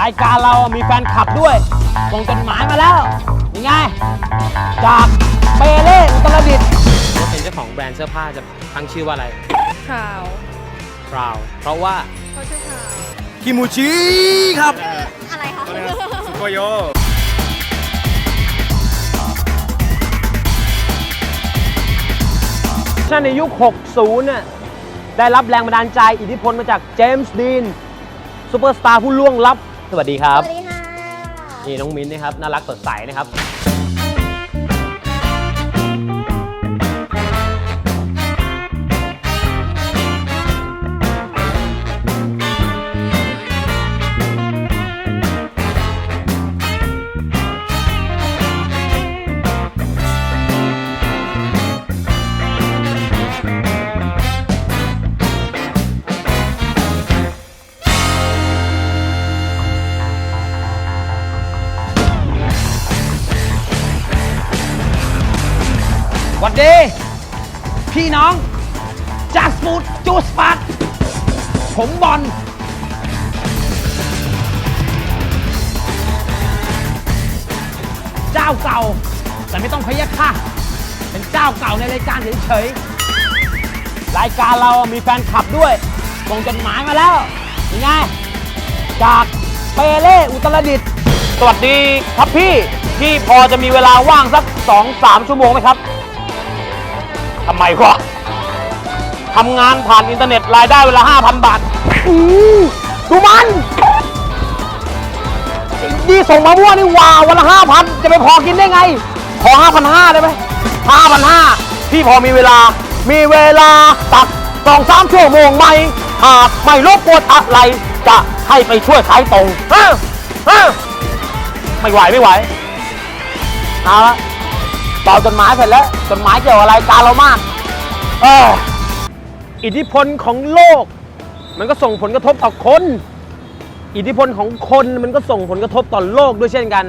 รายการเรามีแฟนคลับด้วย ส่งจดหมายมาแล้วยังไง จากเปเล่อุตรดิตถ์ถ้าเป็นเจ้าของแบรนด์เสื้อผ้าจะตั้งชื่อว่าอะไรข่าวพราวเพราะว่าเขาชื่อข่าวคิมูชิครับ อะไรคะสุโกโยชั่นในยุค 60น่ะได้รับแรงบันดาลใจอิทธิพลมาจากเจมส์ดีนซูเปอร์สตาร์ผู้ล่วงลับ สวัสดีครับ สวัสดีค่ะ นี่น้องมิ้นนะครับน่ารักสดใสนะครับ หวัดดีพี่น้อง จากสปูดจูสปัดผมบอลเจ้าเก่า แต่ไม่ต้องพยักค่ะ เป็นเจ้าเก่าในรายการเฉยๆรายการเรามีแฟนคลับด้วยส่งจดหมายมาแล้วยังไงจากเปเล่อุตรดิตถ์สวัสดีครับพี่ พี่พอจะมีเวลาว่างสัก 2-3 ชั่วโมงไหมครับ ทำไมวะทำงานผ่านอินเทอร์เน็ตรายได้เวลา 5,000 บาทอู้ดูมันไอ้นี่ส่งมามั่วนี่หว่าวันละ5,000 จะไปพอกินได้ไง ขอ 5,500 ได้ไหม5,500 พี่พอมีเวลา มีเวลาตักสองสามชั่วโมงไหมหากไม่รบกวนอะไร จะให้ไปช่วยขายตรงเออเออไม่ไหวไม่ไหวเอาละ ตอบจดหมายเสร็จแล้วจดหมายเกี่ยวกับรการเรามากเอออิทธิพลของโลก มันก็ส่งผลกระทบต่อคน อิทธิพลของคนมันก็ส่งผลกระทบต่อโลกด้วยเช่นกัน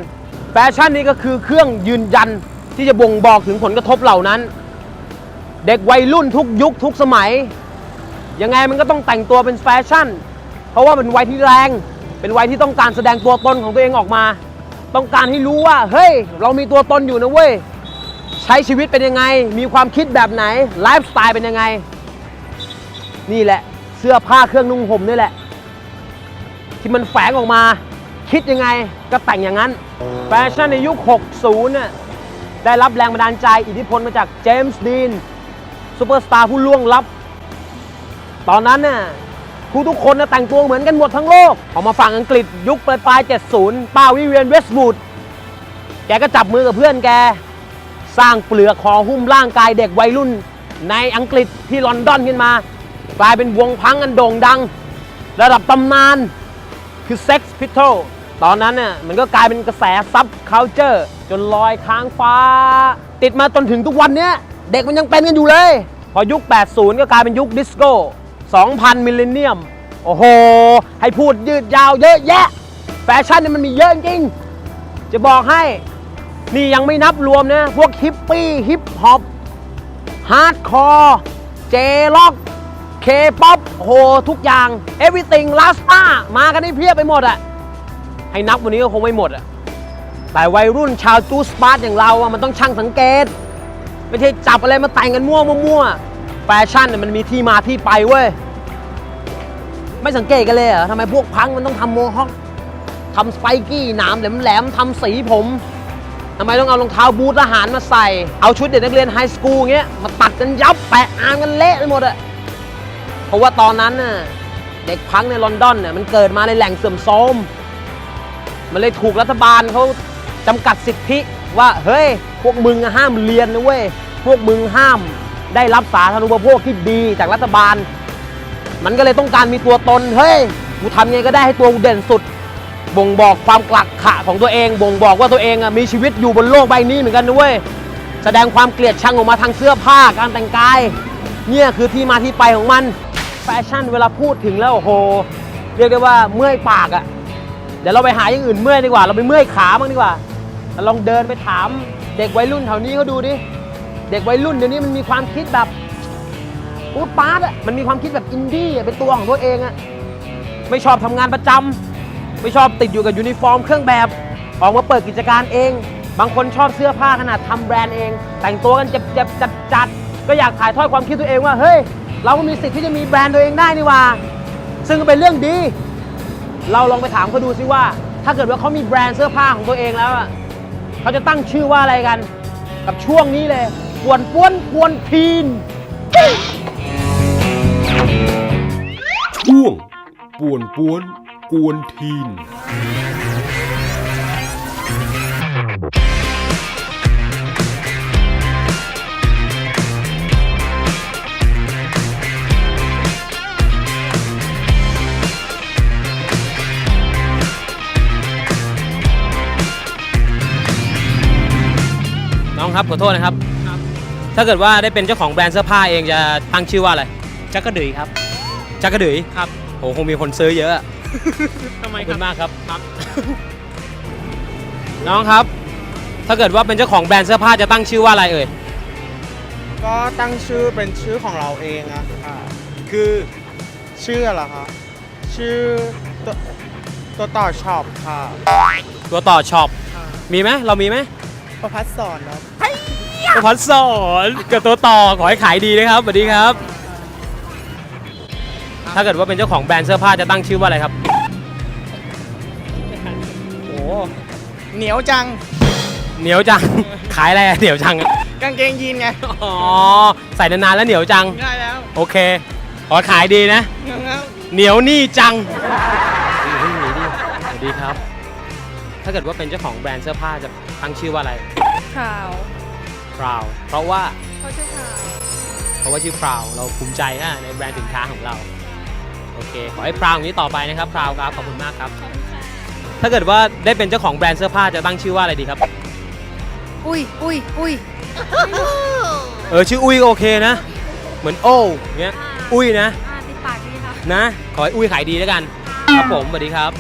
แฟชั่นนี้ก็คือเครื่องยืนยันที่จะบ่งบอกถึงผลกระทบเหล่านั้น เด็กวัยรุ่นทุกยุคทุกสมัย ยังไงมันก็ต้องแต่งตัวเป็นแฟชั่น เพราะว่าเป็นวัยที่แรง เป็นวัยที่ต้องการแสดงตัวตนของตัวเองออกมา ต้องการให้รู้ว่าเฮ้ย เรามีตัวตนอยู่นะเว้ย ใช้ชีวิตเป็นยังไง มีความคิดแบบไหน ไลฟ์สไตล์เป็นยังไง นี่แหละ เสื้อผ้าเครื่องนุ่งห่มนี่แหละ ที่มันแฝงออกมา คิดยังไงก็แต่งอย่างนั้น แฟชั่นในยุค 60น่ะได้รับแรงบันดาลใจอิทธิพลมาจากเจมส์ดีนซูเปอร์สตาร์ผู้ล่วงลับ ตอนนั้นน่ะผู้ทุกคนน่ะแต่งตัวเหมือนกันหมดทั้งโลกพอกมาฝั่งอังกฤษยุคปลายปลาย70ป้าวิเวียนเวสต์บูดแกก็จับมือกับเพื่อนแก สร้างเปลือกคอหุ้มร่างกายเด็กวัยรุ่น ในอังกฤษที่ลอนดอนขึ้นมา กลายเป็นวงพังอันโด่งดัง ระดับตำนานคือ Sex p i s t o l ตอนนั้นน่ะมันก็กลายเป็นกระแสซับเคาเจอร์จนลอยค้างฟ้า ติดมาจนถึงทุกวันนี้เด็กมันยังเป็นกันอยู่เลย พอยุค 80 ก็กลายเป็นยุคดิสโก้ 2000 มิลเลนเนียม โอ้โห ให้พูดยืดยาวเยอะแยะ แฟชั่นเนี่ยมันมีเยอะจริง จะบอกให้ นี่ยังไม่นับรวมนะ พวกฮิปปี้ ฮิปฮอป ฮาร์ดคอร์ เจล็อก เคป๊อปโห ทุกอย่าง everything last มากันให้เพียบไปหมดอะให้นับวันนี้ก็คงไม่หมดอะแต่วัยรุ่นชาวจูสปาร์ตอย่างเราอะมันต้องช่างสังเกต ไม่ใช่จับอะไรมาแต่งกันมั่วมั่วแฟชั่นมันมีที่มาที่ไปเว้ย ไม่สังเกตกันเลยเหรอทำไมพวกพังมันต้องทำโมฮอคทำสไปกี้หนามแหลมๆทำสีผม ทำไมต้องเอารองเท้าบูททหารมาใส่ เอาชุดเด็กนักเรียนไฮสคูลเงี้ย มาตัดกันยับแปะอานกันเละไปหมดอะเพราะว่าตอนนั้นน่ะเด็กพังในลอนดอนเนี่ยมันเกิดมาในแหล่งเสื่อมโทรมมันเลยถูกรัฐบาลเขาจำกัดสิทธิว่าเฮ้ย พวกมึงห้ามเรียนนะเว้ย พวกมึงห้ามได้รับสาธารณูปโภคที่ดีจากรัฐบาล มันก็เลยต้องการมีตัวตน เฮ้ย กูทำไงก็ได้ให้ตัวกูเด่นสุด บ่งบอกความกลักขะของตัวเอง บ่งบอกว่าตัวเองอะมีชีวิตอยู่บนโลกใบนี้เหมือนกันนะเว้ยแสดงความเกลียดชังออกมาทางเสื้อผ้าการแต่งกาย เนี่ยคือที่มาที่ไปของมันแฟชั่นเวลาพูดถึงแล้วโอ้โหเรียกได้ว่าเมื่อยปากอะเดี๋ยวเราไปหาอย่างอื่นเมื่อยดีกว่า เราไปเมื่อยขาบ้างดีกว่าเราลองเดินไปถามเด็กวัยรุ่นแถวนี้เขาดูดิเด็กวัยรุ่นเดี๋ยวนี้มันมีความคิดแบบปูดปาร์ตอะมันมีความคิดแบบอินดี้เป็นตัวของตัวเองอะไม่ชอบทำงานประจำ ไม่ชอบติดอยู่กับยูนิฟอร์มเครื่องแบบ ออกมาเปิดกิจการเอง บางคนชอบเสื้อผ้าขนาดทำแบรนด์เอง แต่งตัวกันเจ็บๆจัดจัดๆก็อยากถ่ายทอดความคิดตัวเองว่าเฮ้ย เราก็มีสิทธิ์ที่จะมีแบรนด์ตัวเองได้นี่ว่า ซึ่งก็เป็นเรื่องดี เราลองไปถามเขาดูซิว่า ถ้าเกิดว่าเขามีแบรนด์เสื้อผ้าของตัวเองแล้วอะเขาจะตั้งชื่อว่าอะไรกัน กับช่วงนี้เลยกวนป้วนกวนทีนช่วงป่วนป้วน กวนทีน น้องครับขอโทษนะครับ ถ้าเกิดว่าได้เป็นเจ้าของแบรนด์เสื้อผ้าเองจะตั้งชื่อว่าอะไร จักกระดือยครับ จักกระดือยครับ โหคงมีคนซื้อเยอะ ทำไมขอบคคุรับ ณมากครับ ครับ น้องครับ ถ้าเกิดว่าเป็นเจ้าของแบรนด์เสื้อผ้าจะตั้งชื่อว่าอะไรเอ่ย ก็ตั้งชื่อเป็นชื่อของเราเองอะค่ะคือชื่ออะไรคะชื่อตัวตัวต่อช็อปค่ะตัวต่อช็อป มีไหมเรามีไหมประพัฒสอนครับ ตัวพัดสอนกับตัวต่อขอให้ขายดีนะครับสวัสดีครับ ถ้าเกิดว่าเป็นเจ้าของแบรนด์เสื้อผ้าจะตั้งชื่อว่าอะไรครับ เหนียวจัง เหนียวจัง ขายอะไรอะเหนียวจังอะกางเกงยีนไงอ๋อ ใส่นานๆแล้วเหนียวจัง ได้แล้วโอเค ขอขายดีนะเงี้ยวเหนียวนี่จังสวัสดีครับ ถ้าเกิดว่าเป็นเจ้าของแบรนด์เสื้อผ้าจะตั้งชื่อว่าอะไรพราวพราวเพราะว่า เขาชื่อพราว เพราะว่าชื่อพราวเราภูมิใจฮะในแบรนด์สินค้าของเรา โอเค ขอให้พราวอย่างนี้ต่อไปนะครับพราวครับ ขอบคุณมากครับ ถ้าเกิดว่าได้เป็นเจ้าของแบรนด์เสื้อผ้าจะตั้งชื่อว่าอะไรดีครับ อุ้ยอุ้ยอุ้ยเออชื่ออุ้ยก็โอเคนะ เหมือนโอ้เงี้ย อุ้ยนะ อ่าติดปากดีค่ะนะ ขอให้อุ้ยขายดีแล้วกัน ครับผมสวัสดีครับ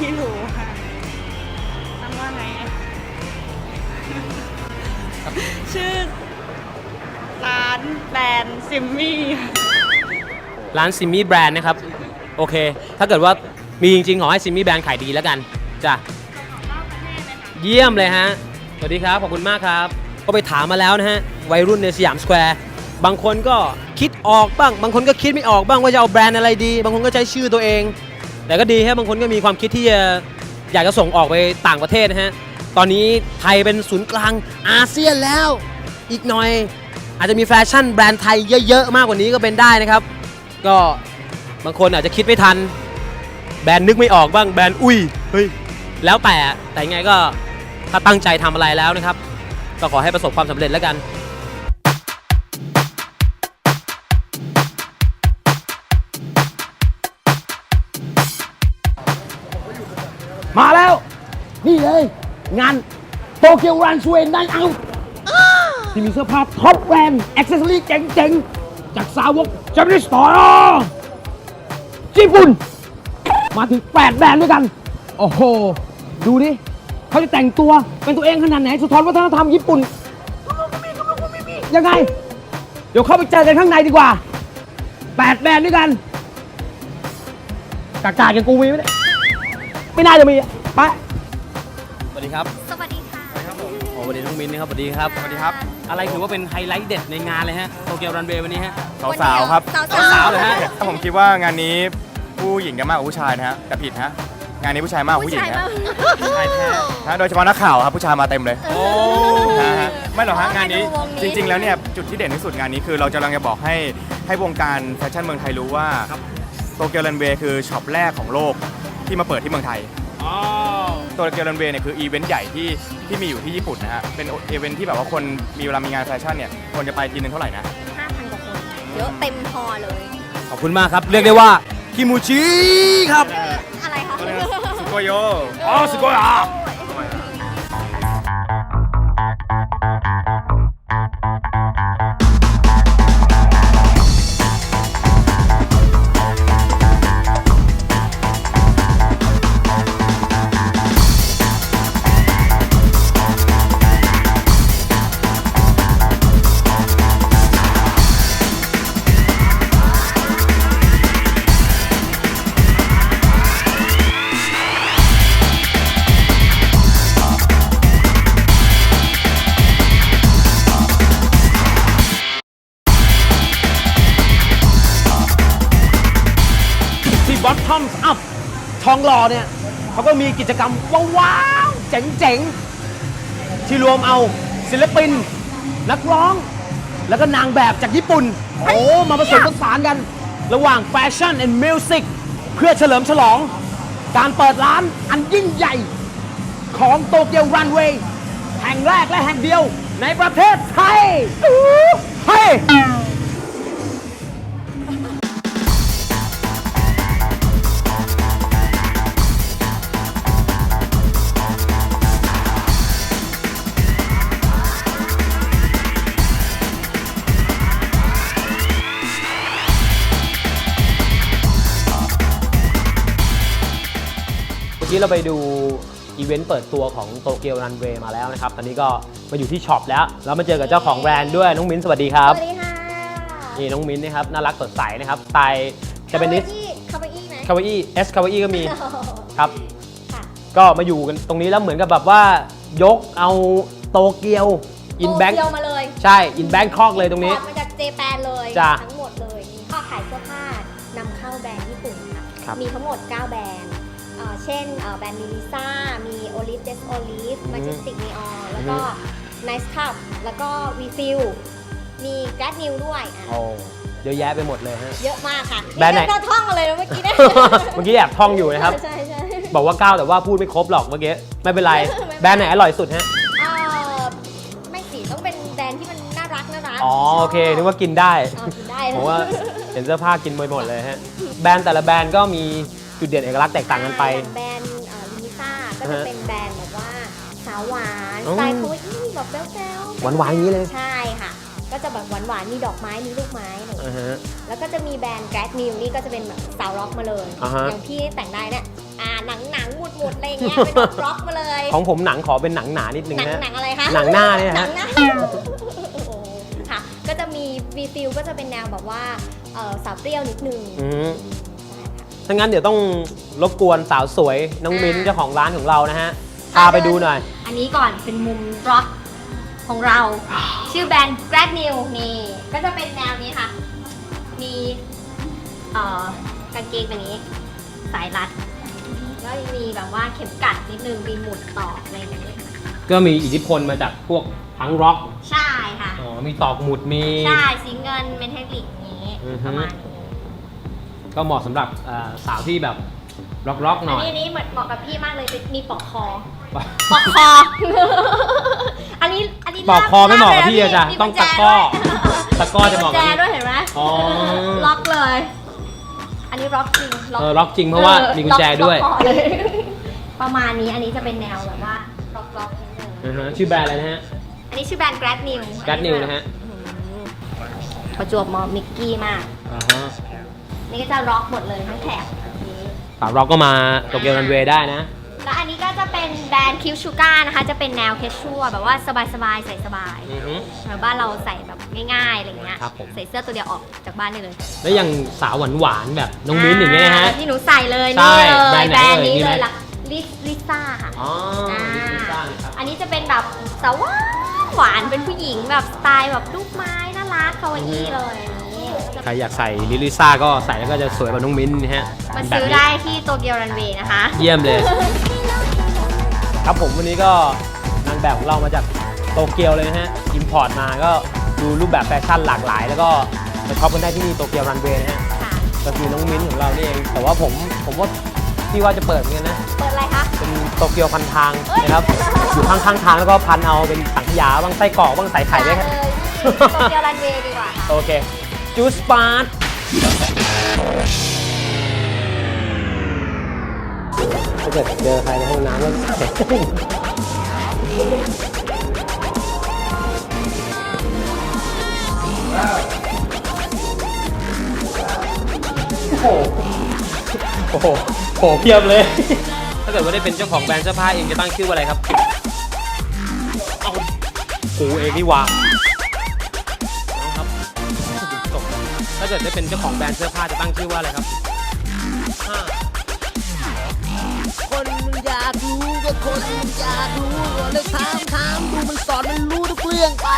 ไม่รู้ค่ะตั้งว่าไงอะชื่อ ร้านแบรนด์ซิมมี่ ร้านซิมมี่แบรนด์นะครับ โอเค ถ้าเกิดว่า มีจริงๆขอให้ซิมมี่แบรนด์ขายดีแล้วกันจ้ะเยี่ยมเลยฮะ สวัสดีครับ ขอบคุณมากครับ ก็ไปถามมาแล้วนะฮะ วัยรุ่นในสยามสแควร์ บางคนก็คิดออกบ้าง บางคนก็คิดไม่ออกบ้างว่าจะเอาแบรนด์อะไรดี บางคนก็ใช้ชื่อตัวเอง แต่ก็ดีฮะ บางคนก็มีความคิดที่จะอยากจะส่งออกไปต่างประเทศนะฮะ ตอนนี้ไทยเป็นศูนย์กลางอาเซียนแล้ว อีกหน่อย อาจจะมีแฟชั่นแบรนด์ไทยเยอะๆ มากกว่านี้ก็เป็นได้นะครับ ก็บางคนอาจจะคิดไม่ทัน แบรนด์นึกไม่ออกบ้างแบรนด์อุ้ยเฮ้ยแล้วแต่แต่ยังไงก็ถ้าตั้งใจทำอะไรแล้วนะครับ ก็ขอให้ประสบความสำเร็จแล้วกันมาแล้ว นี่เลย งานโตเกียวรันสเวนไนเอาที่มีเสื้อผ้าท็อปแบรนด์อ็อกเซสซอรี่เจ๋งๆ จากสาวกจามิสตอร์ญี่ปุ่น มาถึง 8 แบรนด์ด้วยกัน โอ้โห ดูดิเขาจะแต่งตัวเป็นตัวเองขนาดไหนสะท้อนวัฒนธรรมญี่ปุ่นยังไง เดี๋ยวเข้าไปเจอกันข้างในดีกว่า 8 แบรนด์ด้วยกันกากากันกูมีไหมเนี่ยไม่น่าจะมีอะไปสวัสดีครับ สวัสดีค่ะโอ้สวัสดีน้องมินนะครับสวัสดีครับ สวัสดีครับ อะไรถือว่าเป็นไฮไลท์เด็ดในงานเลยฮะโตเกียวรันเวย์วันนี้ฮะ สาวๆครับ สาวๆเลยฮะถ้าผมคิดว่างานนี้ ผู้หญิงจะมากกว่าผู้ชายนะฮะแต่ผิดฮะงานนี้ผู้ชายมากกว่าผู้หญิงนะใช่แท้นะโดยเฉพาะนักข่าวครับผู้ชายมาเต็มเลย โอ้นะฮะไม่หรอกฮะงานนี้มาดูวงนี้จริง ๆ แล้วเนี่ยจุดที่เด่นที่สุดงานนี้คือเราจะกำลังจะบอกให้ให้วงการแฟชั่นเมืองไทยรู้ว่าโตเกียวรันเวย์คือช็อปแรกของโลกที่มาเปิดที่เมืองไทยโตเกียวรันเวย์เนี่ยคืออีเวนต์ใหญ่ที่ที่มีอยู่ที่ญี่ปุ่นนะฮะเป็นอีเวนต์ที่แบบว่าคนมีเวลามีงานแฟชั่นเนี่ยคนจะไปทีนึงเท่าไหร่นะ 5,000 กว่าคน เยอะเต็มพอเลย ขอบคุณมากครับ เรียกได้ว่า คิมูชิครับ อะไรคะ สุโกโย อ๋อสุโกย หล่อเนี่ยเขาก็มีกิจกรรมว้าวๆเจ๋งๆ ที่รวมเอาศิลปิน นักร้อง แล้วก็นางแบบจากญี่ปุ่น โอ้มาผสมผสานกัน ระหว่างแฟชั่น and music เพื่อเฉลิมฉลอง การเปิดร้านอันยิ่งใหญ่ ของโตเกียวรันเวย์แห่งแรกและแห่งเดียวในประเทศไทยอู้เฮ้ย กี้เราไปดูอีเวนต์เปิดตัวของโตเกียวรันเวย์มาแล้วนะครับ ตอนนี้ก็มาอยู่ที่ช็อปแล้ว แล้วมาเจอกับเจ้าของแบรนด์ด้วย น้องมิ้นสวัสดีครับ สวัสดีค่ะนี่น้องมิ้นนะครับน่ารักสดใสนะครับสไตล์เจแปนิสคาวาอี้ไหมคาวาอี้เอสคาวาอี้ก็มีครับค่ะก็มาอยู่กันตรงนี้แล้วเหมือนกับแบบว่ายกเอาโตเกียวอินแบงโตเกียวมาเลย ใช่อินแบงคอกเลยตรงนี้ถอดมาจากเจแปนเลยจ้ะทั้งหมดเลยนี่ก็ขายเสื้อผ้านำเข้าแบรนด์ญี่ปุ่นค่ะครับมีทั้งหมด 9 แบรนด์เอ่อเช่นเอ่อแบรนด์ลิลิซ่า มีโอลิฟเดสโอลิฟมาจิสติกนีออนแล้วก็ Nice Cup แล้วก็วีฟิลมีแก d นิวด้วยอะโอ้เยอะแยะไปหมดเลยฮะ เยอะมากค่ะแบรนด์ไหน ก็ท่องมาเลยนะเมื่อกี้เนี่ยเมื่อกี้แอบท่องอยู่นะครับใช่ใช่บอกว่าก้าวแต่ว่าพูดไม่ครบหรอกเมื่อกี้ไม่เป็นไรแบรนด์ไหนอร่อยสุดฮะเอ่อไม่สิต้องเป็นแบรนด์ที่มันน่ารักน่ารักอ๋อโอเคนึกว่ากินได้ อ๋อกินได้ผมว่าเห็นเสื้อผ้ากินไปหมดเลยฮะแบรนด์แต่ละแบรนด์ก็มี จุดเด่นเอกลักษณ์แตกต่างกันไปอย่างแบรนด์ลิมิซ่าก็จะฮะเป็นแบรนด์แบบว่าสาวหวานอืสมไตล์คาวาอี้แบบแบ๊วๆหวานๆอย่างนี้เลยใช่ค่ะ ก็จะแบบหวานๆมีดอกไม้มีลูกไม้อะไรอย่างอ่าเงี้ยฮะ แล้วก็จะมีแบรนด์แกรดนิวนี่ก็จะเป็นแบบสาวร็อกมาเลยอ่าฮะ อย่างพี่แต่งได้เนี่ยอ่าหนังหนังหมุดหมุดๆอะไรอย่างเงี้ยเป็นแบบร็อกมาเลยของผมหนังขอเป็นหนังหนานิดนึงหนังนะ หนังอะไรคะ หนังหน้าเนี่ยหนัฮะ งหน้าโอ้โหค่ะ ก็จะมีวีฟิลก็จะเป็นแนวแบบว่าเอ่อสาวเปรี้ยวนิดนึง อืมใช่ค่ะ ถ้างั้นเดี๋ยวต้องรบกวนสาวสวยน้องมิ้นอ่าเจ้าของร้านของเรานะฮะ พาไปดูหน่อย อันนี้ก่อนเป็นมุมร็อกของเรา ชื่อแบรนด์ Grad New นี่ ก็จะเป็นแนวนี้ค่ะ มีเอ่อกางเกงแบบนี้ สายรัด แล้วมีแบบว่าเข็มกัดนิดนึงมีหมุดต่ออะไรอย่างเงี้ยก็มีอิทธิพลมาจากพวกทั้งร็อก ใช่ค่ะ อ๋อ มีตอกหมุดมี ใช่ สีเงินเมนเทลิกนี้อือฮึประมาณนี้ ก็เหมาะสำหรับอ่าสาวที่แบบร็อกๆหอัน่นอย นี้อันนี้เหมือนเหมาะกับพี่มากเลยเป็นมีปลอกคอปลอกคอ อันนี้อันนี้ปลอกคอไม่เหมาะกับพี่ลอะจ้ะมีต้องกุญตะแจกร้อด้วยตะกร้อจะเหมาะกุกับญแจพี่ด้วยเห็นไหมอ๋อ ล็อกเลย อันนี้ล็อกจริงเออล็อกจริงเพราะว่ามีกุญแจด้วยล็อกคอเลยประมาณนี้อันนี้จะเป็นแนวแบบว่าล็อกล็อกนิดนึงอ่าฮะชื่อแบรนด์อะไรนะฮะ อันนี้ชื่อแบรนด์ Grad New Grad New นะฮะ ประจวบเหมอมิกกี้มาก อ่าฮะ นี่ก็จะล็อกหมดเลยทั้งแถบนี้ สาวร็อกก็มาโตเกียวรันเวย์ได้นะ แล้วอันนี้ก็จะเป็นแบรนด์คิวชูการ์นะคะ จะเป็นแนวเคชชัวแบบว่าสบายๆ ใส่สบายอือฮึ แบบบ้านเราใส่แบบง่ายๆ อะไรเงี้ย ครับผม ใส่เสื้อตัวเดียวออกจากบ้านได้เลยแล้วอย่างสาวหวานๆแบบน้องมิ้นอย่างเงี้ยนะฮะ อ่าที่หนูใส่เลยใช่นี่เลยแบรนด์ไหนแบรนด์นี้เอ่ยมีไหเลมยล่ะลิลิซ่าค่ะ อ๋ออ่าลิซ่านะครับ อันนี้จะเป็นแบบสาวหวานหวานเป็นผู้หญิงแบบสไตล์แบบลูกไม้น่ารักคาวาอี้เลยอันนี้ก็จะ ใครอยากใส่ลิลิซ่าก็ใส่แล้วก็จะสวยแบบน้องมิ้นนะฮะมาแบบซื้อนี้ได้ที่โตเกียวรันเวย์นะคะ เยี่ยมเลย ครับผมวันนี้ก็นางแบบของเรามาจากโตเกียวเลยนะฮะอิมพอร์ตมาก็ดูรูปแบบแฟชั่นหลากหลาย แล้วก็ไปช็อปกันได้ที่นี่โตเกียวรันเวย์นะฮะค่ะ ก็คือน้องมิ้นของเรานี่เองแต่ว่าผมผมว่าพี่ว่าจะเปิดเหมือนกันนะ เปิดอะไรคะ เป็นโตเกียวพันทางนะครับอยู่ข้างๆทางแล้วก็พันเอาเป็นสังขยาบ้างไส้กรอกบ้างใส่ไข่ด้วยครับเลยโตเกียวรันเวย์ดีกว่าค่ะ โอเค จูสปาร์ตถ้าเกิดเจอใครในห้องน้ำก็เสร็จโอ้โหโอ้โหโหเพียบเลย ถ้าเกิดว่าได้เป็นเจ้าของแบรนด์เสื้อผ้าเองจะตั้งชื่อว่าอะไรครับ เอากูเองนี่หว่า เกิดได้เป็นเจ้าของแบรนด์เสื้อผ้าจะตั้งชื่อว่าอะไรครับ คนอยากรู้ก็คนอยากรู้ก็เลถามถามดูมันสอนมันรู้ทุกเรื่องไป